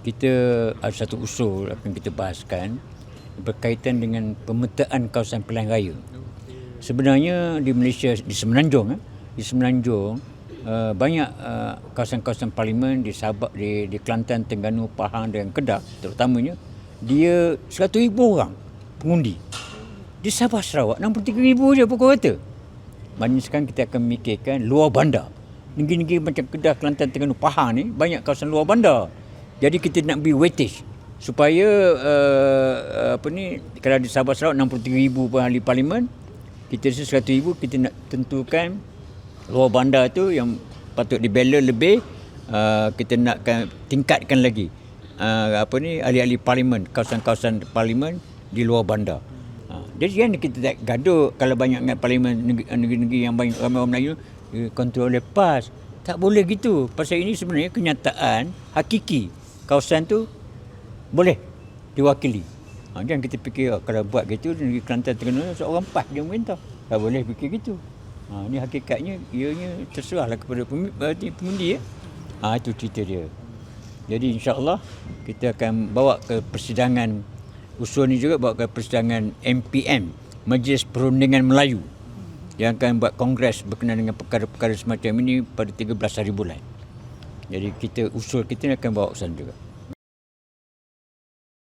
kita ada satu usul akan kita bahaskan berkaitan dengan pemetaan kawasan pilihan raya. Sebenarnya di Malaysia di Semenanjung eh, di Semenanjung uh, banyak uh, kawasan-kawasan parlimen di Sabah di, di Kelantan, Terengganu, Pahang dan Kedah terutamanya dia 100,000 orang pengundi. Di Sabah Sarawak 63,000 je pokok kata. Maknanya sekarang kita akan memikirkan luar bandar. Negeri-negeri macam Kedah, Kelantan, Terengganu, Pahang ni banyak kawasan luar bandar. Jadi kita nak beri weightage supaya uh, apa ni kalau di Sabah Sarawak 63,000 ahli parlimen kita rasa 100,000 kita nak tentukan luar bandar tu yang patut dibela lebih uh, kita nakkan tingkatkan lagi uh, apa ni ahli-ahli parlimen kawasan-kawasan parlimen di luar bandar. Ha, jadi kan kita tak gaduh kalau banyak dengan parlimen negeri- negeri-negeri yang banyak ramai orang Melayu kontrol oleh PAS. Tak boleh gitu. Pasal ini sebenarnya kenyataan hakiki kawasan tu boleh diwakili. Ha, jangan kita fikir oh, kalau buat gitu negeri Kelantan Terengganu seorang PAS dia merintah. Tak boleh fikir gitu. Ha, ini hakikatnya ianya terserahlah kepada pemi- eh, pengundi ya. Ha, itu cerita dia. Jadi insya-Allah kita akan bawa ke persidangan usul ni juga bawa ke persidangan MPM Majlis Perundingan Melayu yang akan buat kongres berkenaan dengan perkara-perkara semacam ini pada 13 hari bulan. Jadi kita usul kita ni akan bawa ke sana juga.